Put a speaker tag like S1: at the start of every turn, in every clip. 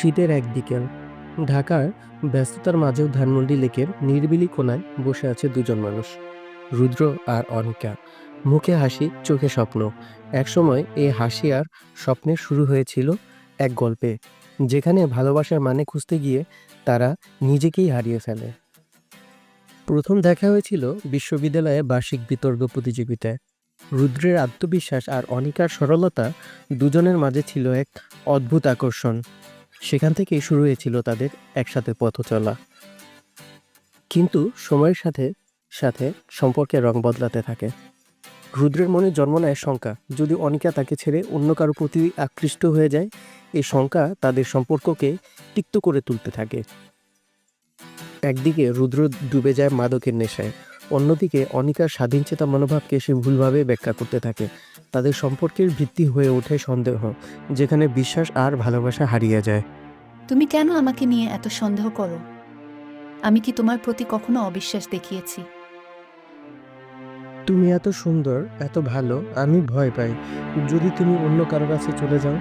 S1: শীতের এক বিকেল। ঢাকার ব্যস্ততার মাঝেও ধানমন্ডি লেকের নির্বিলি কোনায় বসে আছে দুজন মানুষ, রুদ্র আর অনিকা। মুখে হাসি, চোখে স্বপ্ন। একসময় এই হাসি আর স্বপ্নের শুরু হয়েছিল এক গল্পে, যেখানে ভালোবাসার মানে খুঁজতে গিয়ে তারা নিজেকেই হারিয়ে ফেলে। প্রথম দেখা হয়েছিল বিশ্ববিদ্যালয়ে বার্ষিক বিতর্ক প্রতিযোগিতায়। রুদ্রের আত্মবিশ্বাস আর অনিকার সরলতা দুজনের মাঝে ছিল এক অদ্ভুত আকর্ষণ। সেখান থেকেই শুরু হয়েছিল তাদের একসাথে পথ চলা। কিন্তু সময়ের সাথে সাথে সম্পর্কে রং বদলাতে থাকে। রুদ্রের মনে জন্ম নেয় শঙ্কা। যদি অনিকা তাকে ছেড়ে অন্য কারও প্রতি আকৃষ্ট হয়ে যায়, এই শঙ্কা তাদের সম্পর্ককে তিক্ত করে তুলতে থাকে। একদিকে রুদ্র ডুবে যায় মাদকের নেশায়। অন্যদিকে অনিকার স্বাধীনচেতা মনোভাবকে সে ভুলভাবে ব্যাখ্যা করতে থাকে। তাদের সম্পর্কের ভিত্তি হয়ে ওঠে সন্দেহ যেখানে বিশ্বাস আর ভালোবাসা হারিয়ে যায়।
S2: তুমি কেন আমাকে নিয়ে এত সন্দেহ করো? আমি কি তোমার প্রতি কখনো অবিশ্বাস দেখিয়েছি?
S1: তুমি এত সুন্দর এত ভালো আমি ভয় পাই। যদি তুমি অন্য কারও কাছে চলে যাও?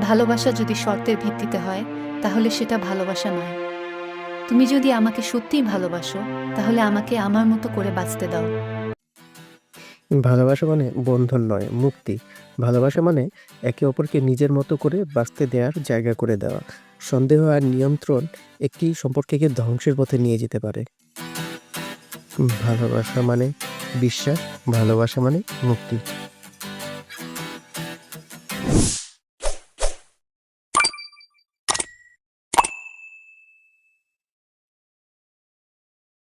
S2: ভালোবাসা যদি শর্তের ভিত্তিতে হয় তাহলে সেটা ভালোবাসা নয়। তুমি যদি আমাকে সত্যিই ভালোবাসো, তাহলে আমাকে আমার মতো করে বাঁচতে দাও।
S1: ভালোবাসা মানে বন্ধন নয়, মুক্তি। ভালোবাসা মানে একে অপরকে নিজের মতো করে বাঁচতে দেওয়ার জায়গা করে দেওয়া। সন্দেহ আর নিয়ন্ত্রণ একটি সম্পর্ককে ধ্বংসের পথে নিয়ে যেতে পারে। ভালোবাসা মানে বিশ্বাস, ভালোবাসা মানে মুক্তি।